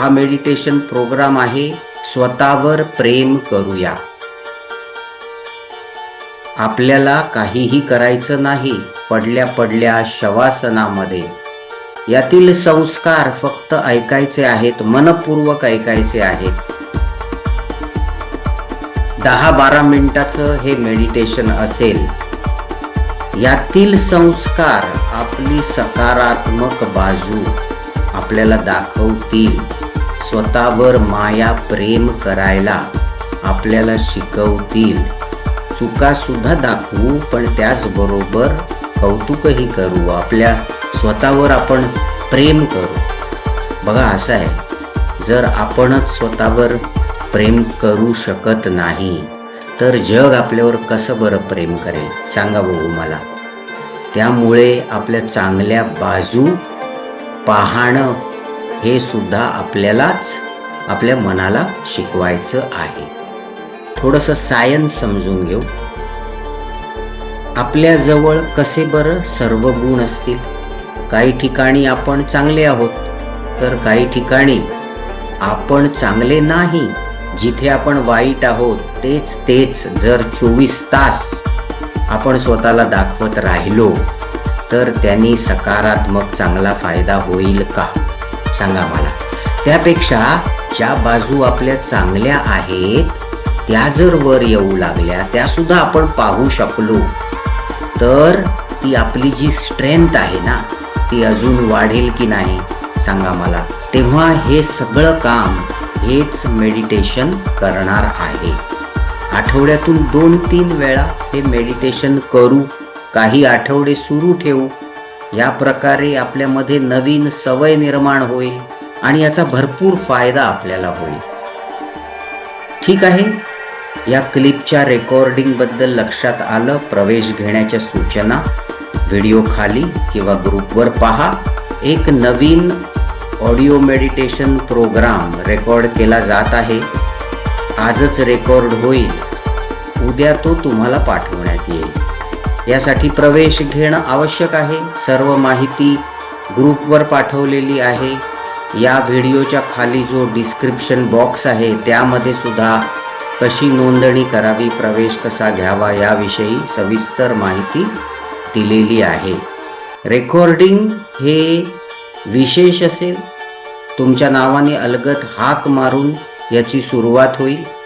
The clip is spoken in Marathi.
हा मेडिटेशन प्रोग्राम आहे. स्वतःवर प्रेम करूया. आपल्याला काहीही करायचं नाही पडल्या पडल्या शवासनामध्ये. यातील संस्कार फक्त ऐकायचे आहेत मनपूर्वक ऐकायचे आहेत. दहा बारा मिनिटाचं हे मेडिटेशन असेल. यातील संस्कार आपली सकारात्मक बाजू आपल्याला दाखवतील. स्वतःवर माया प्रेम करायला आपल्याला शिकवतील. चुका सुद्धा दाखवू पण त्याचबरोबर कौतुकही करू. आपल्या स्वतःवर आपण प्रेम करू. बघा असं आहे. जर आपणच स्वतःवर प्रेम करू शकत नाही तर जग आपल्यावर कसं बरं प्रेम करेल? सांगा बघू मला. त्यामुळे आपल्या चांगल्या बाजू पाहणं हे सुद्धा आपल्यालाच आपल्या मनाला शिकवायचं आहे. थोडंसं सायन्स समजून घेऊ. आपल्याजवळ कसे बरं सर्व गुण असतील? काही ठिकाणी आपण चांगले आहोत तर काही ठिकाणी आपण चांगले नाही. जिथे आपण वाईट आहोत तेच तेच जर चोवीस तास आपण स्वतःला दाखवत राहिलो तर त्यांनी सकारात्मक चांगला फायदा होईल का? सांगा मला. त्यापेक्षा ज्या बाजू आपल्या चांगल्या आहेत त्या जर वर येऊ लागल्या त्या सुद्धा आपण पाहू शकलो. तर ती आपली जी स्ट्रेंथ आहे ना ती अजून वाढेल की नाही सांगा मला. तेव्हा हे सगळं काम हेच मेडिटेशन करणार आहे. आठवड्यातून दोन तीन वेळा हे मेडिटेशन करू काही आठवडे सुरू ठेवू या प्रकारे आपल्यामध्ये नवीन सवय निर्माण होईल आणि याचा भरपूर फायदा आपल्याला होईल. ठीक आहे? या क्लिपच्या रेकॉर्डिंगबद्दल लक्षात आलं प्रवेश घेण्याच्या सूचना. व्हिडिओ खाली किंवा ग्रुपवर पहा. एक नवीन ऑडिओ मेडिटेशन प्रोग्राम रेकॉर्ड केला जात आहे. आजच रेकॉर्ड होईल. उद्या तो तुम्हाला पाठवण्यात येईल. यासाठी प्रवेश घेणं आवश्यक आहे. सर्व माहिती ग्रुपवर पाठवलेली आहे. या व्हिडिओच्या खाली जो डिस्क्रिप्शन बॉक्स आहे त्यामध्ये सुद्धा कशी नोंदणी करावी प्रवेश कसा घ्यावा याविषयी सविस्तर माहिती दिलेली आहे. रेकॉर्डिंग हे विशेष असेल. तुमच्या नावाने अलगत हाक मारून याची सुरुवात होईल.